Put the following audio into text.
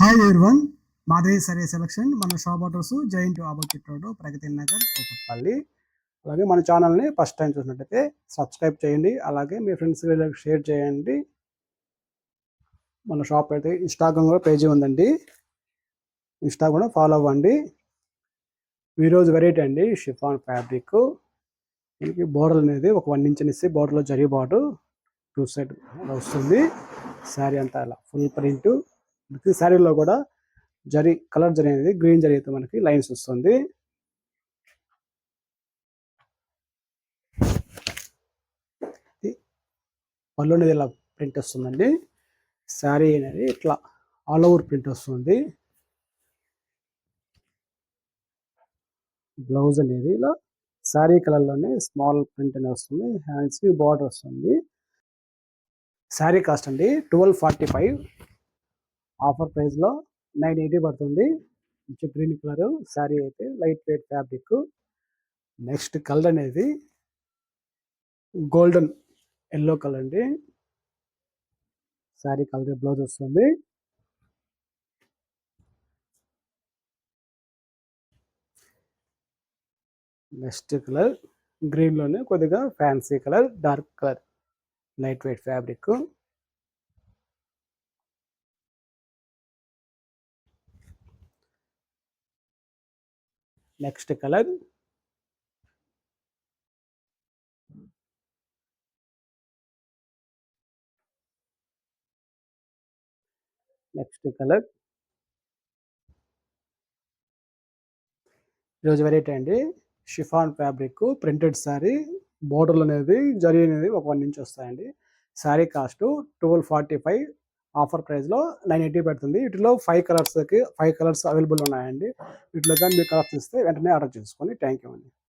Hi everyone Madhavi సరే selection మన shop address giant opposite road Pragathi Nagar Kukatpally అలాగే మన ఛానల్ని ఫస్ట్ టైం చూసినట్టయితే సబ్స్క్రైబ్ చేయండి. అలాగే మీ ఫ్రెండ్స్ వీళ్ళకి షేర్ చేయండి. మన షాప్ అయితే ఇన్స్టాగ్రామ్ కూడా పేజీ ఉందండి. ఇన్స్టా కూడా ఫాలో అవ్వండి. ఈరోజు వెరైటీ అండి. షిఫాన్ ఫ్యాబ్రిక్ దీనికి బోర్డర్ అనేది ఒక వన్ ఇంచ్ ఇస్తే బోర్డర్లో జరి బాటు టూ సైడ్ వస్తుంది. శారీ అంతా అలా ఫుల్ ప్రింట్ ప్రతి శారీలో కూడా జరి కలర్ జరి అనేది గ్రీన్ జరి అయితే మనకి లైన్స్ వస్తుంది. పళ్ళు అనేది ఇలా ప్రింట్ వస్తుందండి. శారీ అనేది ఇట్లా ఆల్ ఓవర్ ప్రింట్ వస్తుంది. బ్లౌజ్ అనేది ఇలా శారీ కలర్లోనే స్మాల్ ప్రింట్ అనేది వస్తుంది. హ్యాండ్స్ బార్డర్ వస్తుంది. శారీ కాస్ట్ అండి ట్వెల్వ్ ఫార్టీ ఫైవ్ ఆఫర్ ప్రైస్లో నైన్ ఎయిటీ పడుతుంది. మంచి గ్రీన్ కలర్ శారీ అయితే light weight fabric. Next colour అనేది గోల్డెన్ ఎల్లో కలర్ అండి. శారీ కలర్ బ్లౌజ్ వస్తుంది. నెక్స్ట్ కలర్ గ్రీన్లోనే కొద్దిగా fancy colour dark colour light weight fabric. Next colour. Next colour. ఈరోజు వెరైటీ అండి. షిఫాన్ ఫ్యాబ్రిక్ ప్రింటెడ్ శారీ బోర్డర్లు అనేది జరీ అనేది ఒక వన్ ఇంచ్ వస్తాయండి. Sari cost twelve forty five offer ప్రైస్లో నైన్ ఎయిటీ పెడుతుంది. వీటిలో ఫైవ్ కలర్స్కి ఫైవ్ కలర్స్ అవైలబుల్ ఉన్నాయండి. వీటిలో కానీ మీరు కలర్స్ ఇస్తే వెంటనే ఆర్డర్ చేసుకోండి థ్యాంక్ యూ అండి.